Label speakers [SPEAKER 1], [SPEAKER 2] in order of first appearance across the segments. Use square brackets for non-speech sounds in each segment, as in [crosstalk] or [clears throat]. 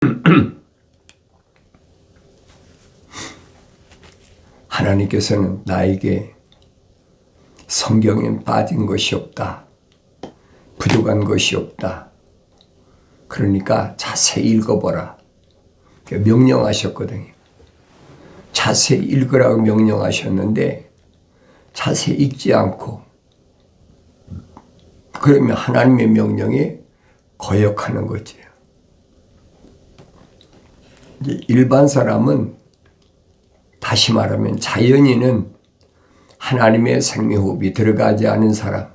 [SPEAKER 1] [clears throat] 하나님께서는 나에게 성경엔 빠진 것이 없다. 부족한 것이 없다. 그러니까 자세히 읽어보라. 명령하셨거든요. 자세히 읽으라고 명령하셨는데 자세히 읽지 않고 그러면 하나님의 명령에 거역하는 거지. 일반 사람은 다시 말하면 자연인은 하나님의 생명호흡이 들어가지 않은 사람,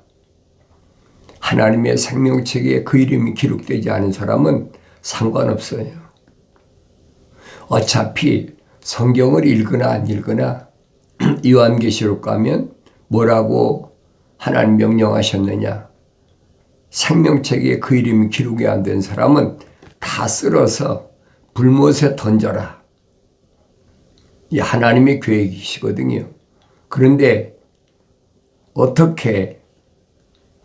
[SPEAKER 1] 하나님의 생명책에 그 이름이 기록되지 않은 사람은 상관없어요. 어차피 성경을 읽거나 안 읽거나 [clears throat] 요한계시록 가면 뭐라고 하나님 명령하셨느냐. 생명책에 그 이름이 기록이 안 된 사람은 다 쓸어서 불못에 던져라. 이 하나님의 계획이시거든요. 그런데 어떻게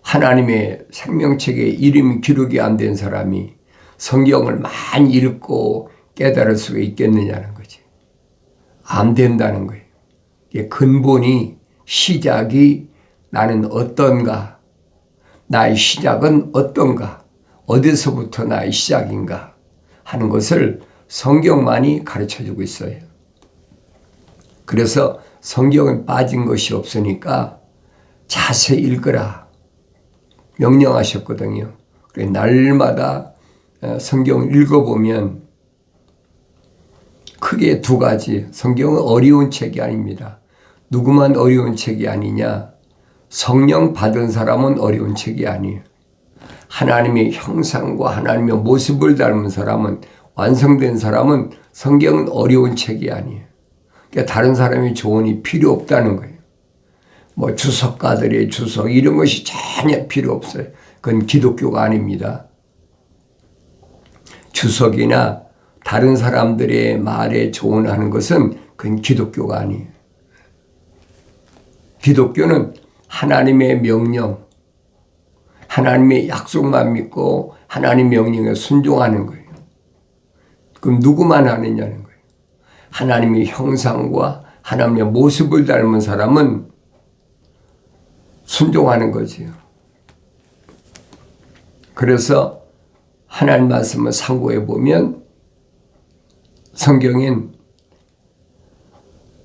[SPEAKER 1] 하나님의 생명책에 이름이 기록이 안 된 사람이 성경을 많이 읽고 깨달을 수가 있겠느냐는 거지. 안 된다는 거예요. 근본이 시작이 나는 어떤가? 나의 시작은 어떤가? 어디서부터 나의 시작인가? 하는 것을 성경만이 가르쳐 주고 있어요. 그래서 성경은 빠진 것이 없으니까 자세히 읽으라. 명령하셨거든요. 그래, 날마다 어, 성경을 읽어보면 크게 두 가지. 성경은 어려운 책이 아닙니다. 누구만 어려운 책이 아니냐. 성령 받은 사람은 어려운 책이 아니에요. 하나님의 형상과 하나님의 모습을 닮은 사람은 완성된 사람은 성경은 어려운 책이 아니에요. 그러니까 다른 사람의 조언이 필요 없다는 거예요. 뭐 주석가들의 주석 이런 것이 전혀 필요 없어요. 그건 기독교가 아닙니다. 주석이나 다른 사람들의 말에 조언하는 것은 그건 기독교가 아니에요. 기독교는 하나님의 명령, 하나님의 약속만 믿고 하나님 명령에 순종하는 거예요. 그럼 누구만 하느냐는 거예요. 하나님의 형상과 하나님의 모습을 닮은 사람은 순종하는 거지요. 그래서 하나님 말씀을 상고해 보면 성경인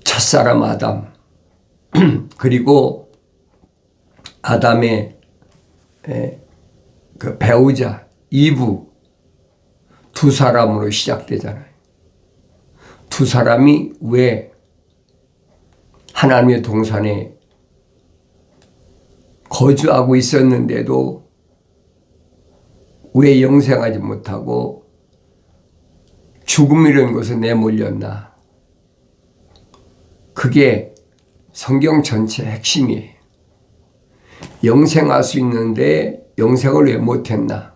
[SPEAKER 1] 첫사람 아담 [clears throat] 그리고 아담의 그 배우자 이브 두 사람으로 시작되잖아요. 두 사람이 왜 하나님의 동산에 거주하고 있었는데도 왜 영생하지 못하고 죽음이라는 것에 내몰렸나? 그게 성경 전체 핵심이에요. 영생할 수 있는데 영생을 왜 못했나?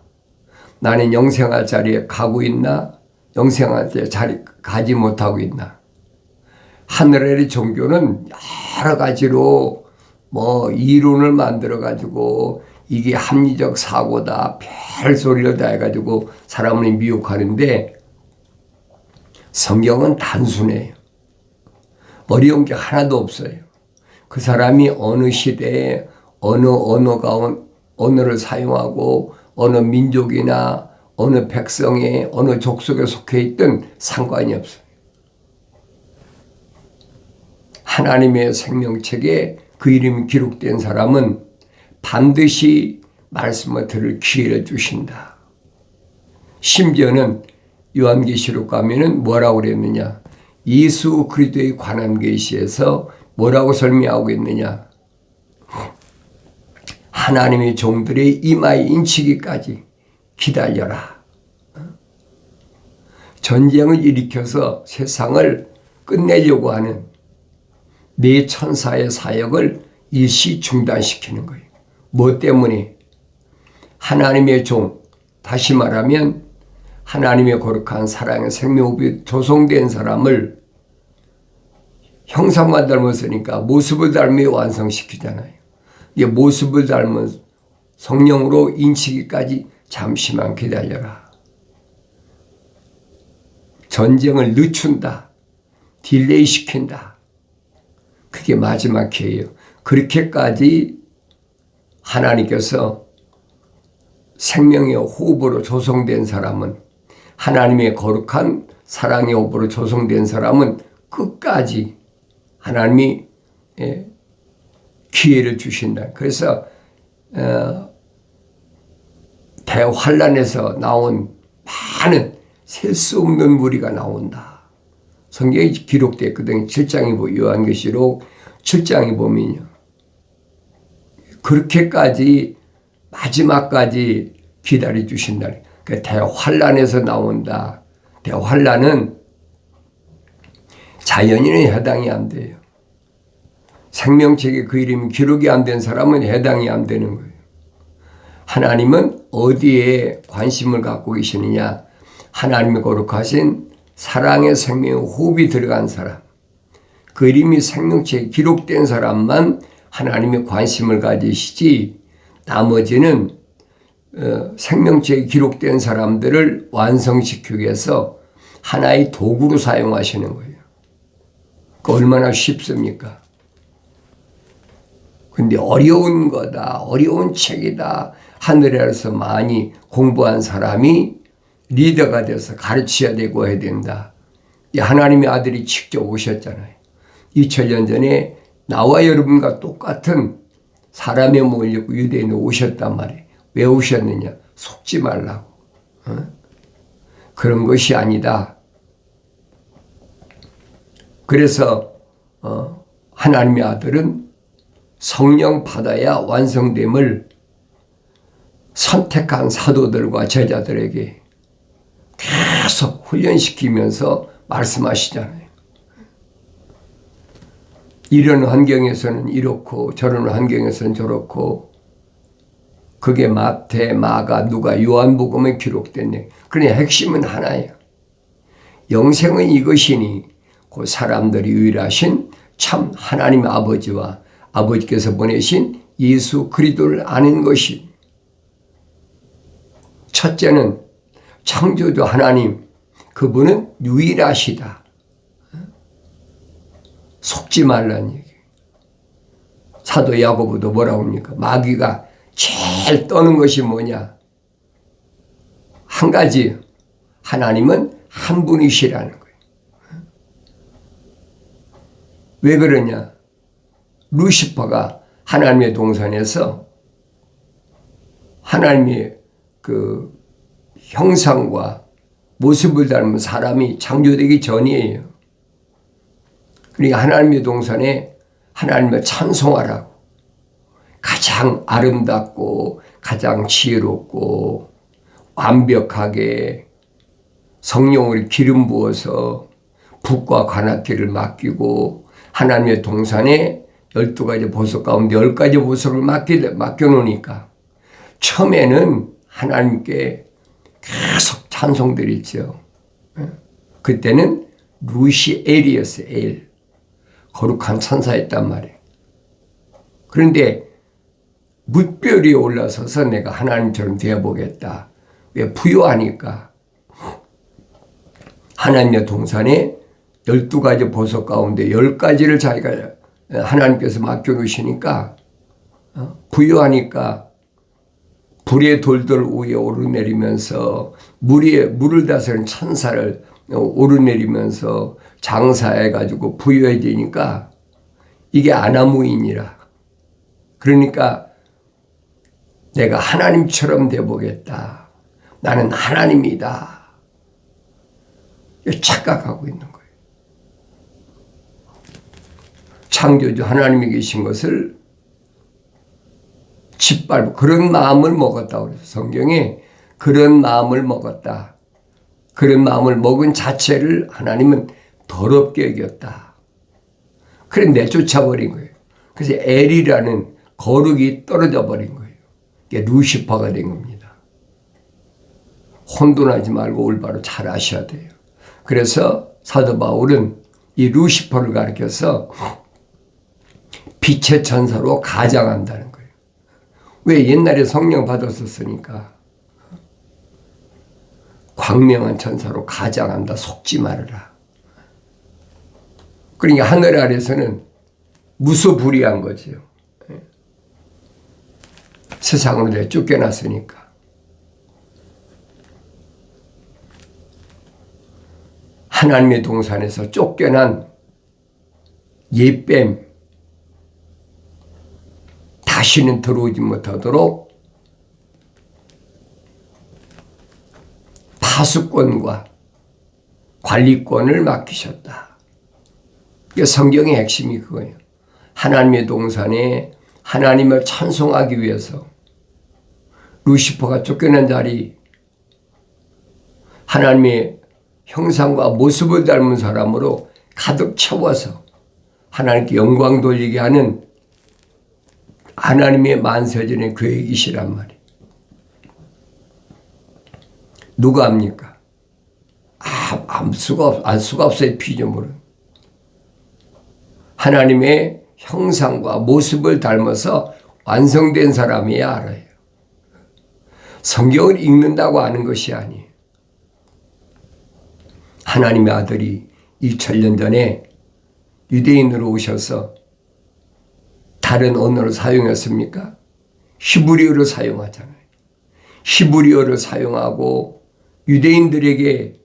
[SPEAKER 1] 나는 영생할 자리에 가고 있나? 영생할 때 자리 가지 못하고 있나? 하늘의 종교는 여러 가지로 뭐 이론을 만들어 가지고 이게 합리적 사고다 별 소리를 다 해가지고 사람을 미혹하는데 성경은 단순해요. 어려운 게 하나도 없어요. 그 사람이 어느 시대에 어느 언어가 언어를 사용하고 어느 민족이나 어느 백성의 어느 족속에 속해 있든 상관이 없어요. 하나님의 생명책에 그 이름이 기록된 사람은 반드시 말씀을 들을 기회를 주신다. 심지어는 요한계시록 가면은 뭐라고 그랬느냐? 예수 그리스도에 관한 계시에서 뭐라고 설명하고 있느냐? 하나님의 종들의 이마에 인치기까지 기다려라. 전쟁을 일으켜서 세상을 끝내려고 하는 네 천사의 사역을 일시 중단시키는 거예요. 뭐 때문에? 하나님의 종, 다시 말하면 하나님의 거룩한 사랑의 생명호흡이 조성된 사람을 형상만 닮았으니까 모습을 닮아 완성시키잖아요. 이 모습을 닮은 성령으로 인치기까지 잠시만 기다려라. 전쟁을 늦춘다. 딜레이 시킨다. 그게 마지막 기회예요. 그렇게까지 하나님께서 생명의 호흡으로 조성된 사람은 하나님의 거룩한 사랑의 호흡으로 조성된 사람은 끝까지 하나님이 예, 기회를 주신다. 그래서 어, 대환란에서 나온 많은 셀 수 없는 무리가 나온다. 성경에 기록되었거든요. 7장에 보 요한계시록 7장에 보면요. 그렇게까지 마지막까지 기다려 주신다. 그 대환란에서 나온다. 대환란은 자연인은 해당이 안 돼요. 생명책에 그 이름이 기록이 안 된 사람은 해당이 안 되는 거예요. 하나님은 어디에 관심을 갖고 계시느냐? 하나님의 거룩하신 사랑의 생명의 호흡이 들어간 사람. 그 이름이 생명책에 기록된 사람만 하나님의 관심을 가지시지 나머지는 어, 생명체에 기록된 사람들을 완성시키기 위해서 하나의 도구로 사용하시는 거예요. 그 얼마나 쉽습니까? 근데 어려운 거다, 어려운 책이다, 하늘에서 많이 공부한 사람이 리더가 돼서 가르쳐야 되고 해야 된다. 하나님의 아들이 직접 오셨잖아요. 2000년 전에 나와 여러분과 똑같은 사람의 몸을 입고 유대인에 오셨단 말이에요. 왜 오셨느냐? 속지 말라고. 어? 그런 것이 아니다. 그래서 어, 하나님의 아들은 성령 받아야 완성됨을 선택한 사도들과 제자들에게 계속 훈련시키면서 말씀하시잖아요. 이런 환경에서는 이렇고 저런 환경에서는 저렇고 그게 마태, 마가, 누가 요한복음에 기록됐네. 그러니 핵심은 하나예요. 영생은 이것이니 그 사람들이 유일하신 참 하나님 아버지와 아버지께서 보내신 예수 그리스도를 아는 것이 첫째는 창조주 하나님 그분은 유일하시다. 속지 말라는 얘기. 사도 야고보도 뭐라고 합니까? 마귀가 제일 떠는 것이 뭐냐? 한 가지. 하나님은 한 분이시라는 거예요. 왜 그러냐? 루시퍼가 하나님의 동산에서 하나님의 그 형상과 모습을 닮은 사람이 창조되기 전이에요. 그러니까 하나님의 동산에 하나님을 찬송하라고. 가장 아름답고 가장 지혜롭고 완벽하게 성령을 기름 부어서 북과 관악기를 맡기고 하나님의 동산에 12가지 보석 가운데 10가지 보석을 맡겨, 맡겨놓으니까 처음에는 하나님께 계속 찬송드렸죠. 그때는 루시엘이었어요. 엘. 거룩한 천사였단 말이에요. 그런데 뭇별이 올라서서 내가 하나님처럼 되어보겠다. 왜 부여하니까 하나님의 동산에 12가지 보석 가운데 10가지를 자기가 하나님께서 맡겨놓으시니까 어, 부여하니까 불의 돌들 위에 오르내리면서 물에 물을 다스리는 천사를 오르내리면서 장사해 가지고 부여해지니까 이게 아나무인이라. 그러니까 내가 하나님처럼 되보겠다. 나는 하나님이다. 착각하고 있는. 창조주 하나님이 계신 것을 짓밟고 그런 마음을 먹었다 그래서 성경에 그런 마음을 먹었다. 그런 마음을 먹은 자체를 하나님은 더럽게 여겼다. 그래 내쫓아 버린 거예요. 그래서 엘이라는 거룩이 떨어져 버린 거예요. 이게 루시퍼가 된 겁니다. 혼돈하지 말고 올바로 잘 아셔야 돼요. 그래서 사도 바울은 이 루시퍼를 가리켜서 빛의 천사로 가장한다는 거예요. 왜 옛날에 성령 받았었으니까. 광명한 천사로 가장한다. 속지 말아라. 그러니까 하늘 아래서는 무소불위한 거지요. 예. 세상으로 내 쫓겨났으니까. 하나님의 동산에서 쫓겨난 예뱀 다시는 들어오지 못하도록 파수권과 관리권을 맡기셨다. 성경의 핵심이 그거예요. 하나님의 동산에 하나님을 찬송하기 위해서 루시퍼가 쫓겨난 자리 하나님의 형상과 모습을 닮은 사람으로 가득 채워서 하나님께 영광 돌리게 하는 하나님의 만세전의 계획이시란 말이에요. 누가 합니까? 아, 알 수가, 없, 알 수가 없어요, 피조물은. 하나님의 형상과 모습을 닮아서 완성된 사람이야 알아요. 성경을 읽는다고 아는 것이 아니에요. 하나님의 아들이 2000년 전에 유대인으로 오셔서 다른 언어를 사용했습니까? 히브리어를 사용하잖아요. 히브리어를 사용하고 유대인들에게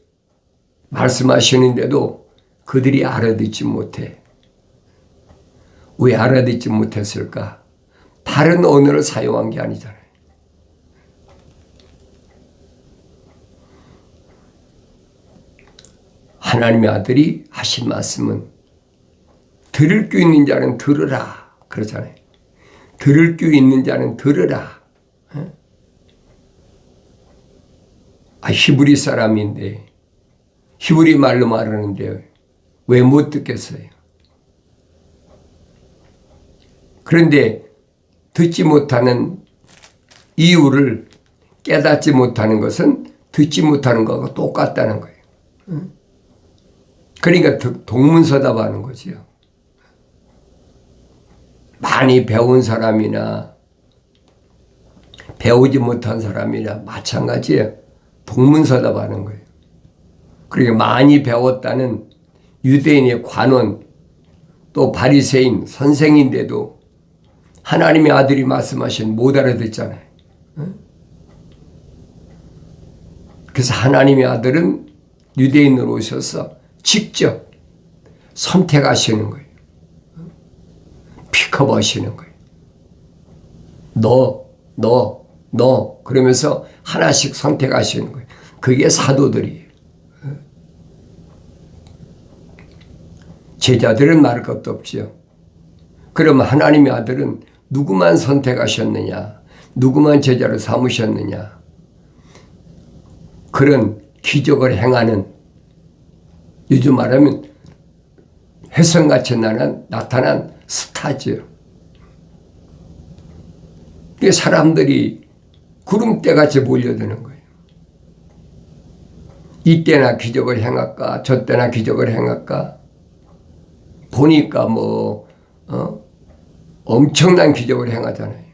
[SPEAKER 1] 말씀하시는데도 그들이 알아듣지 못해. 왜 알아듣지 못했을까? 다른 언어를 사용한 게 아니잖아요. 하나님의 아들이 하신 말씀은 들을 귀 있는 자는 들으라 그러잖아요. 들을 귀 있는 자는 들으라. 아 히브리 사람인데 히브리 말로 말하는데 왜 못 듣겠어요? 그런데 듣지 못하는 이유를 깨닫지 못하는 것은 듣지 못하는 것과 똑같다는 거예요. 그러니까 동문서답하는 거지요. 많이 배운 사람이나 배우지 못한 사람이나 마찬가지예요. 동문서답하는 거예요. 그러니까 많이 배웠다는 유대인의 관원 또 바리새인 선생인데도 하나님의 아들이 말씀하신 못 알아듣잖아요. 그래서 하나님의 아들은 유대인으로 오셔서 직접 선택하시는 거예요. 픽업 하시는 거예요. 너, 너, 너 그러면서 하나씩 선택하시는 거예요. 그게 사도들이에요. 제자들은 말할 것도 없지요. 그러면 하나님의 아들은 누구만 선택하셨느냐? 누구만 제자를 삼으셨느냐? 그런 기적을 행하는 요즘 말하면 혜성같이 나는 나타난 스타죠. 그 사람들이 구름대같이 몰려드는 거예요. 이때나 기적을 행할까, 저때나 기적을 행할까. 보니까 뭐, 어? 엄청난 기적을 행하잖아요.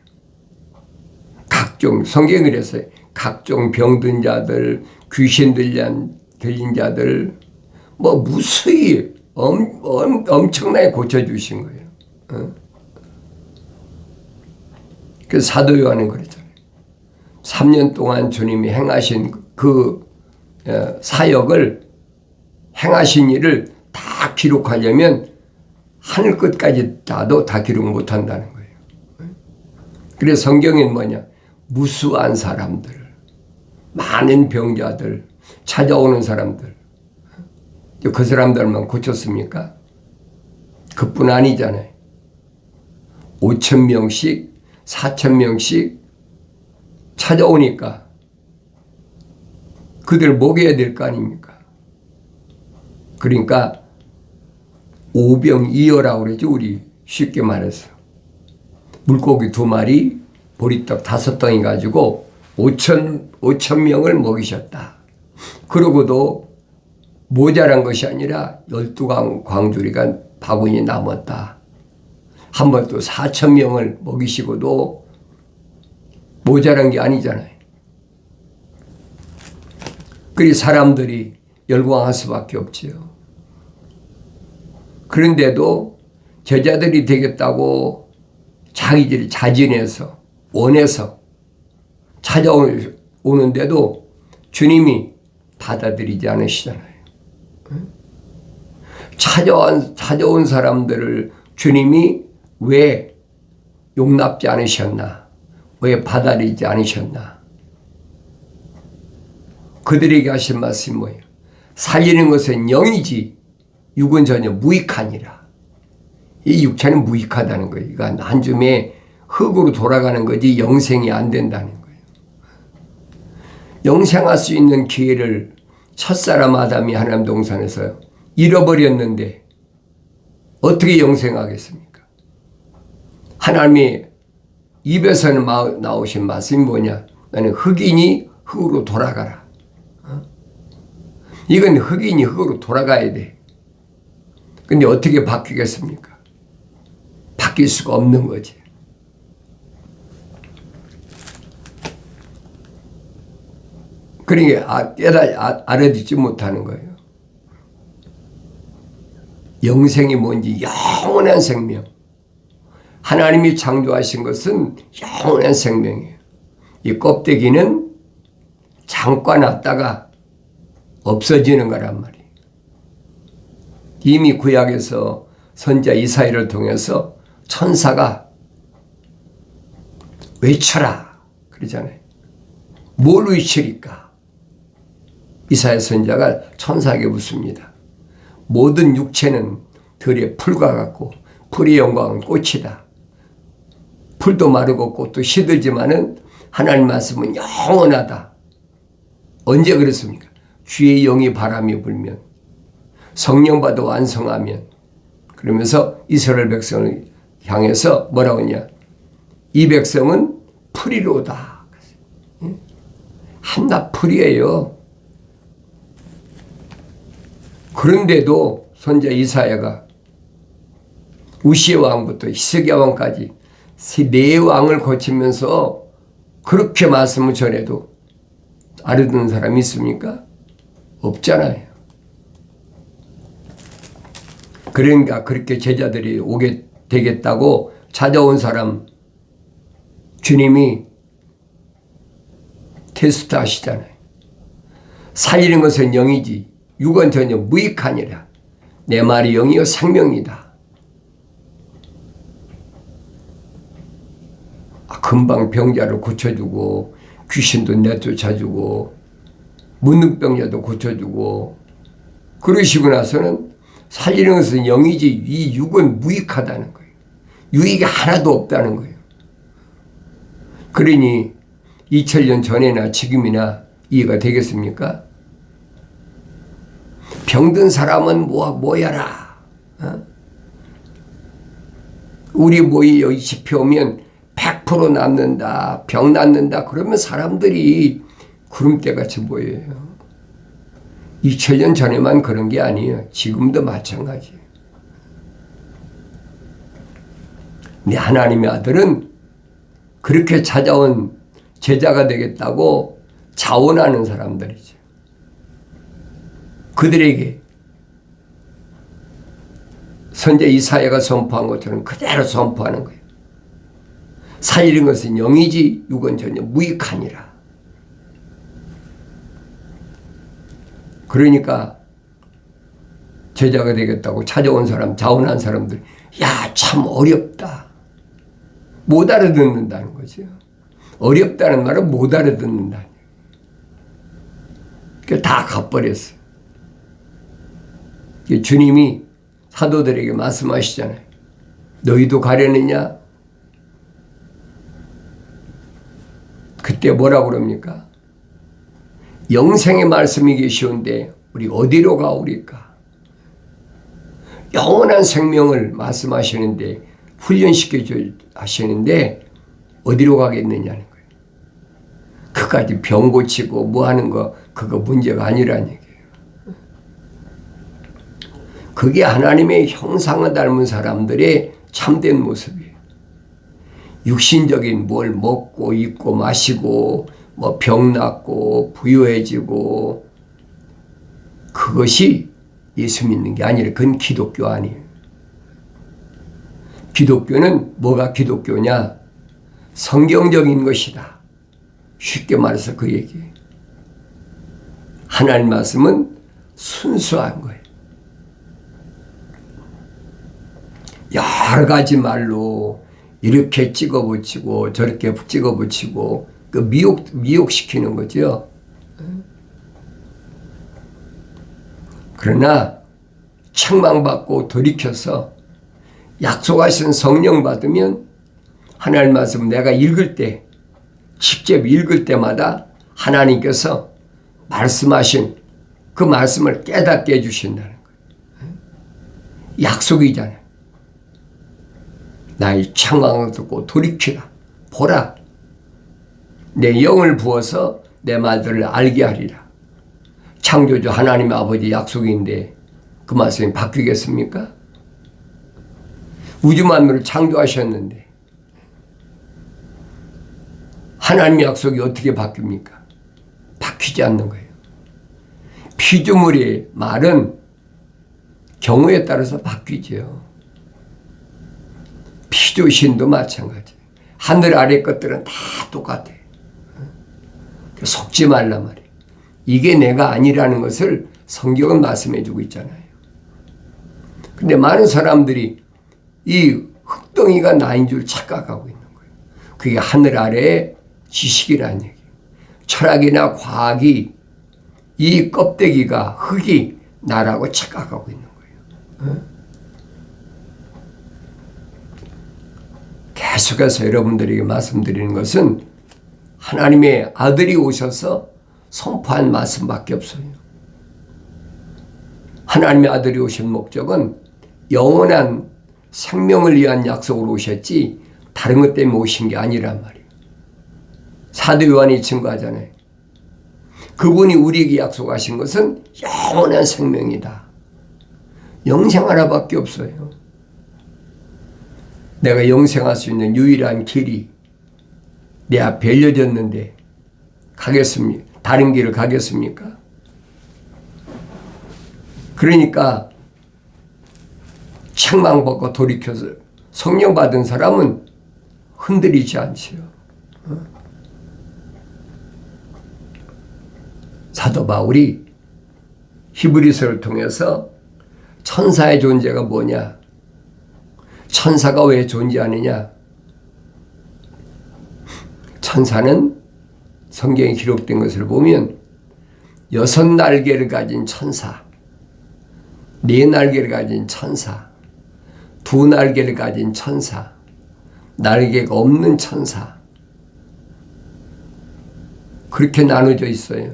[SPEAKER 1] 각종, 성경이 그랬어요. 각종 병든 자들, 귀신 들린, 들린 자들, 뭐 무수히 엄, 엄, 엄청나게 고쳐주신 거예요. 어? 그 사도 요한은 그랬잖아요. 3년 동안 주님이 행하신 그 어, 사역을 행하신 일을 다 기록하려면 하늘 끝까지 다도 다 기록 못 한다는 거예요. 그래서 성경엔 뭐냐? 무수한 사람들, 많은 병자들, 찾아오는 사람들, 그 사람들만 고쳤습니까? 그뿐 아니잖아요. 5천 명씩, 4천 명씩 찾아오니까 그들 먹여야 될 거 아닙니까? 그러니까 오병이어라고 그러죠. 우리 쉽게 말해서. 물고기 두 마리, 보리떡 다섯 덩이 가지고 5천, 5천 명을 먹이셨다. 그러고도 모자란 것이 아니라 12광 광주리가 바구니 남았다. 한 번 또 4천 명을 먹이시고도 모자란 게 아니잖아요. 그리 사람들이 열광할 수밖에 없지요. 그런데도 제자들이 되겠다고 자기들이 자진해서 원해서 찾아오는데도 주님이 받아들이지 않으시잖아요. 찾아온, 찾아온 사람들을 주님이 왜 용납지 않으셨나? 왜 받아들이지 않으셨나? 그들에게 하신 말씀이 뭐예요? 살리는 것은 영이지 육은 전혀 무익하니라. 이 육체는 무익하다는 거예요. 그러니까 한 줌에 흙으로 돌아가는 거지 영생이 안 된다는 거예요. 영생할 수 있는 기회를 첫사람 아담이 하나님 동산에서 잃어버렸는데 어떻게 영생하겠습니까? 하나님이 입에서는 나오신 말씀이 뭐냐? 나는 흑인이 흙으로 돌아가라. 어? 이건 흑인이 흙으로 돌아가야 돼. 근데 어떻게 바뀌겠습니까? 바뀔 수가 없는 거지. 그러니까 깨달 알아듣지 못하는 거예요. 영생이 뭔지 영원한 생명. 하나님이 창조하신 것은 영원한 생명이에요. 이 껍데기는 잠깐 왔다가 없어지는 거란 말이에요. 이미 구약에서 선자 이사이를 통해서 천사가 외쳐라 그러잖아요. 뭘 외치리까? 이사야 선자가 천사에게 묻습니다. 모든 육체는 들의 풀과 같고 풀의 영광은 꽃이다. 풀도 마르고 꽃도 시들지만은 하나님 말씀은 영원하다. 언제 그랬습니까? 주의 영이 바람이 불면 성령 받아 완성하면 그러면서 이스라엘 백성을 향해서 뭐라고 하냐? 이 백성은 풀이로다. 한낱 풀이에요. 그런데도 선자 이사야가 우시의 왕부터 히스기야 왕까지 네 왕을 거치면서 그렇게 말씀을 전해도 알아듣는 사람이 있습니까? 없잖아요. 그러니까 그렇게 제자들이 오게 되겠다고 찾아온 사람 주님이 테스트 하시잖아요. 살리는 것은 영이지 육은 전혀 무익하니라. 내 말이 영이요 생명이다. 금방 병자를 고쳐주고 귀신도 내쫓아주고 문득병자도 고쳐주고 그러시고 나서는 살리는 것은 영이지 이 육은 무익하다는 거예요. 유익이 하나도 없다는 거예요. 그러니 2000년 전에나 지금이나 이해가 되겠습니까? 병든 사람은 뭐, 모여라. 어? 우리 모이 여기 집회 오면 100% 낫는다, 병 낫는다, 그러면 사람들이 구름대같이 모여요. 2000년 전에만 그런 게 아니에요. 지금도 마찬가지예요. 근 하나님의 아들은 그렇게 찾아온 제자가 되겠다고 자원하는 사람들이죠. 그들에게 선제 이사야가 선포한 것처럼 그대로 선포하는 거예요. 살리는 것은 영이지 육은 전혀 무익하니라. 그러니까 제자가 되겠다고 찾아온 사람, 자원한 사람들, 야, 참 어렵다. 못 알아듣는다는 거죠. 어렵다는 말은 못 알아듣는다. 다 갚버렸어. 주님이 사도들에게 말씀하시잖아요. 너희도 가려느냐? 그때 뭐라 그럽니까? 영생의 말씀이 계시온데 우리 어디로 가오리까? 영원한 생명을 말씀하시는데 훈련시켜 줘 하시는데 어디로 가겠느냐는 거예요. 그까지 병 고치고 뭐 하는 거 그거 문제가 아니라는 얘기예요. 그게 하나님의 형상을 닮은 사람들의 참된 모습이에요. 육신적인 뭘 먹고 입고 마시고 뭐병 낫고 부유해지고 그것이 예수 믿는 게 아니라 그건 기독교 아니에요. 기독교는 뭐가 기독교냐? 성경적인 것이다. 쉽게 말해서 그 얘기예요. 하나님 말씀은 순수한 거예요. 여러 가지 말로 이렇게 찍어 붙이고 저렇게 찍어 붙이고 그 미혹 미혹시키는 거죠. 그러나 책망받고 돌이켜서 약속하신 성령 받으면 하나님 말씀 내가 읽을 때 직접 읽을 때마다 하나님께서 말씀하신 그 말씀을 깨닫게 해주신다는 거예요. 약속이잖아요. 나의 창왕을 듣고 돌이키라. 보라. 내 영을 부어서 내 말들을 알게 하리라. 창조주 하나님 아버지 약속인데 그 말씀이 바뀌겠습니까? 우주 만물을 창조하셨는데 하나님 약속이 어떻게 바뀝니까? 바뀌지 않는 거예요. 피조물의 말은 경우에 따라서 바뀌죠. 피조신도 마찬가지. 하늘 아래 것들은 다 똑같아. 속지 말라 말이야. 이게 내가 아니라는 것을 성경은 말씀해 주고 있잖아요. 근데 많은 사람들이 이 흙덩이가 나인 줄 착각하고 있는 거예요. 그게 하늘 아래의 지식이라는 얘기예요. 철학이나 과학이 이 껍데기가 흙이 나라고 착각하고 있는 거예요. 계속해서 여러분들에게 말씀드리는 것은 하나님의 아들이 오셔서 선포한 말씀밖에 없어요. 하나님의 아들이 오신 목적은 영원한 생명을 위한 약속으로 오셨지 다른 것 때문에 오신 게 아니란 말이에요. 사도 요한이 증거하잖아요. 그분이 우리에게 약속하신 것은 영원한 생명이다. 영생 하나밖에 없어요. 내가 영생할 수 있는 유일한 길이 내 앞에 열려졌는데 가겠습니까? 다른 길을 가겠습니까? 그러니까 책망 받고 돌이켜서 성령 받은 사람은 흔들리지 않지요. 어? 사도 바울이 히브리서를 통해서 천사의 존재가 뭐냐? 천사가 왜 존재하느냐? 천사는 성경에 기록된 것을 보면 여섯 날개를 가진 천사, 네 날개를 가진 천사, 두 날개를 가진 천사, 날개가 없는 천사. 그렇게 나눠져 있어요.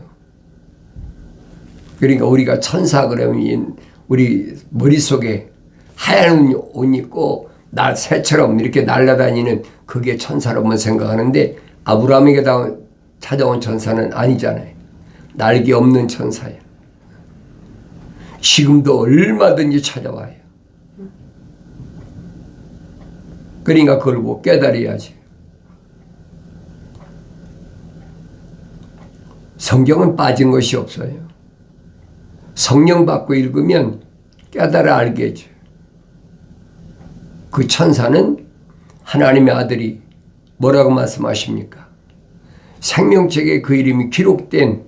[SPEAKER 1] 그러니까 우리가 천사 그러면 우리 머릿속에 하얀 옷 입고 날 새처럼 이렇게 날아다니는 그게 천사로만 생각하는데 아브라함에게 찾아온 천사는 아니잖아요. 날개 없는 천사야. 지금도 얼마든지 찾아와요. 그러니까 그걸 못 깨달아야지. 성경은 빠진 것이 없어요. 성령 받고 읽으면 깨달아 알게죠. 그 천사는 하나님의 아들이 뭐라고 말씀하십니까? 생명책에 그 이름이 기록된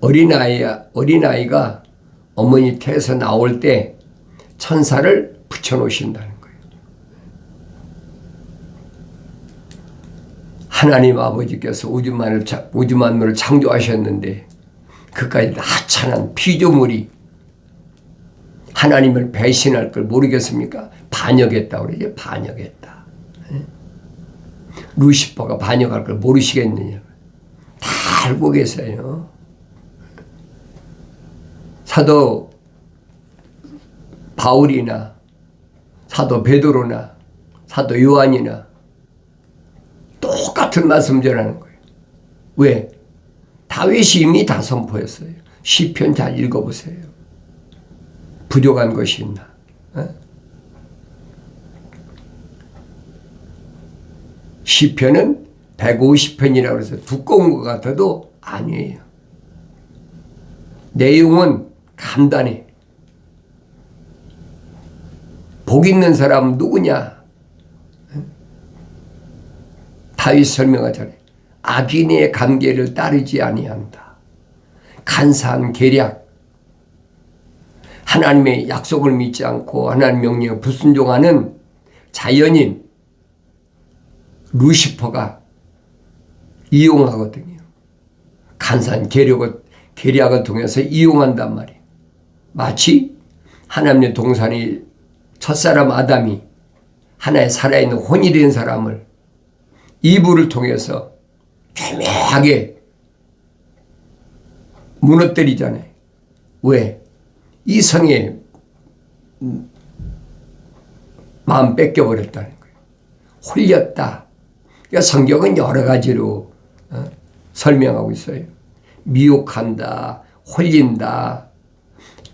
[SPEAKER 1] 어린아이, 어린아이가 어머니 태에서 나올 때 천사를 붙여놓으신다는 거예요. 하나님 아버지께서 우주만물을 창조하셨는데 그까지 하찮은 피조물이 하나님을 배신할 걸 모르겠습니까? 반역했다 그러죠. 반역했다. 루시퍼가 반역할 걸 모르시겠느냐. 다 알고 계세요. 사도 바울이나 사도 베드로나 사도 요한이나 똑같은 말씀 전하는 거예요. 왜? 다윗이 이미 다 선포했어요. 시편 잘 읽어보세요. 부족한 것이 있나? 어? 시편은 150편이라고 해서 두꺼운 것 같아도 아니에요. 내용은 간단해. 복 있는 사람은 누구냐? 다윗 설명하잖아요. 악인의 관계를 따르지 아니한다. 간사한 계략. 하나님의 약속을 믿지 않고 하나님 명령에 불순종하는 자연인 루시퍼가 이용하거든요. 간사한 계략을, 계략을 통해서 이용한단 말이에요. 마치 하나님의 동산이 첫사람 아담이 하나의 살아있는 혼이 된 사람을 이불을 통해서 교묘하게 무너뜨리잖아요. 왜? 이성의 마음 뺏겨버렸다는 거예요. 홀렸다. 그러니까 성경은 여러 가지로 어, 설명하고 있어요. 미혹한다, 홀린다,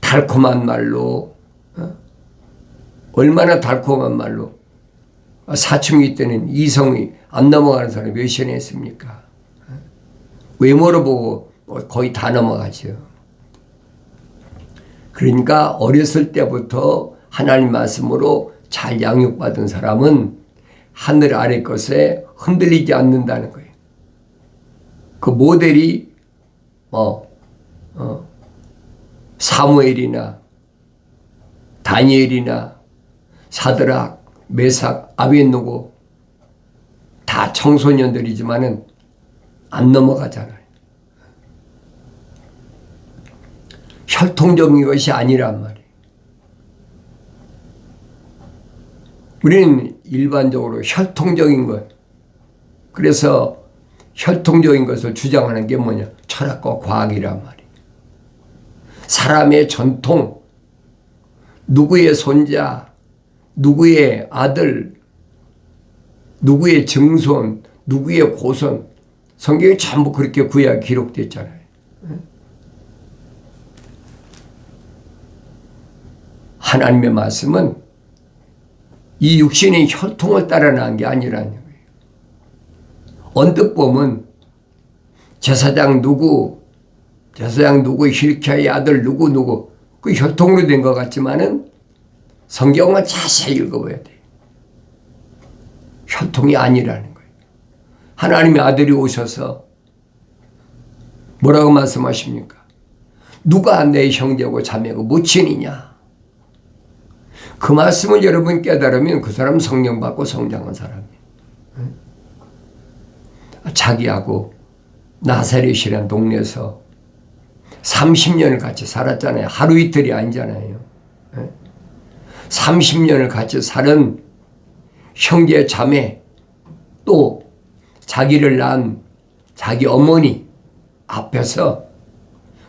[SPEAKER 1] 달콤한 말로, 어? 얼마나 달콤한 말로 사춘기 때는 이성이 안 넘어가는 사람이 몇 시나 했습니까? 외모로 보고 거의 다 넘어가죠. 그러니까 어렸을 때부터 하나님 말씀으로 잘 양육받은 사람은 하늘 아래 것에 흔들리지 않는다는 거예요. 그 모델이 뭐 어, 사무엘이나 다니엘이나 사드락, 메삭, 아벤노고 다 청소년들이지만은 안 넘어가잖아요. 혈통적인 것이 아니란 말이에요. 우리는 일반적으로 혈통적인 것, 그래서 혈통적인 것을 주장하는 게 뭐냐? 철학과 과학이란 말이에요. 사람의 전통, 누구의 손자, 누구의 아들, 누구의 증손, 누구의 고손, 성경에 전부 그렇게 구약 기록됐잖아요. 하나님의 말씀은 이 육신의 혈통을 따라 나온 게 아니라는 거예요. 언뜻 보면 제사장 누구, 제사장 누구, 힐키야의 아들 누구 누구 그 혈통으로 된 것 같지만은 성경을 자세히 읽어봐야 돼. 혈통이 아니라는 거예요. 하나님의 아들이 오셔서 뭐라고 말씀하십니까? 누가 내 형제고 자매고 모친이냐? 그 말씀을 여러분 깨달으면 그 사람 성령 받고 성장한 사람이에요. 자기하고 나사렛이라는 동네에서 30년을 같이 살았잖아요. 하루 이틀이 아니잖아요. 30년을 같이 살은 형제 자매 또 자기를 낳은 자기 어머니 앞에서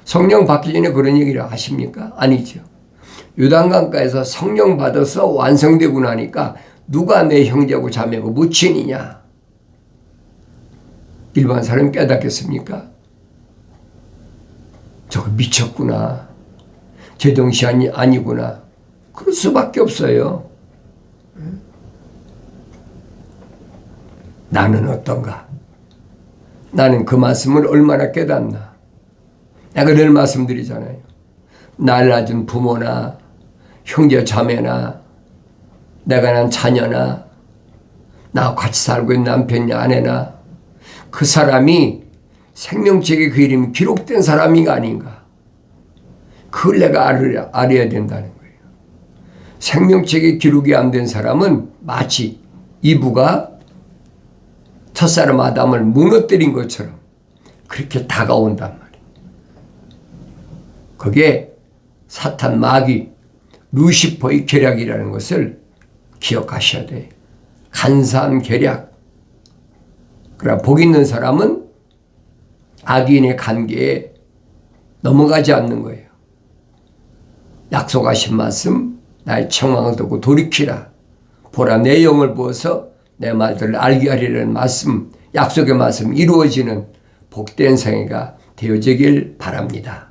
[SPEAKER 1] 성령 받기 전에 그런 얘기를 하십니까? 아니죠. 유단강가에서 성령 받아서 완성되고 나니까 누가 내 형제고 자매고 무친이냐? 일반 사람 깨닫겠습니까? 저거 미쳤구나. 제정신이 아니구나. 그럴 수밖에 없어요. 나는 어떤가? 나는 그 말씀을 얼마나 깨닫나? 내가 늘 말씀드리잖아요. 날 낳은 부모나 형제 자매나 내가 난 자녀나 나와 같이 살고 있는 남편이나 아내나 그 사람이 생명책의 그 이름이 기록된 사람인가 아닌가? 그걸 내가 알아야, 알아야 된다는 거예요. 생명책에 기록이 안 된 사람은 마치 이브가 첫사람 아담을 무너뜨린 것처럼 그렇게 다가온단 말이에요. 그게 사탄 마귀 루시퍼의 계략이라는 것을 기억하셔야 돼. 간사한 계략. 그러나 복 있는 사람은 악인의 관계에 넘어가지 않는 거예요. 약속하신 말씀 나의 청망을 듣고 돌이키라. 보라 내 영을 부어서 내 말들을 알게 하리라는 말씀 약속의 말씀 이루어지는 복된 생애가 되어지길 바랍니다.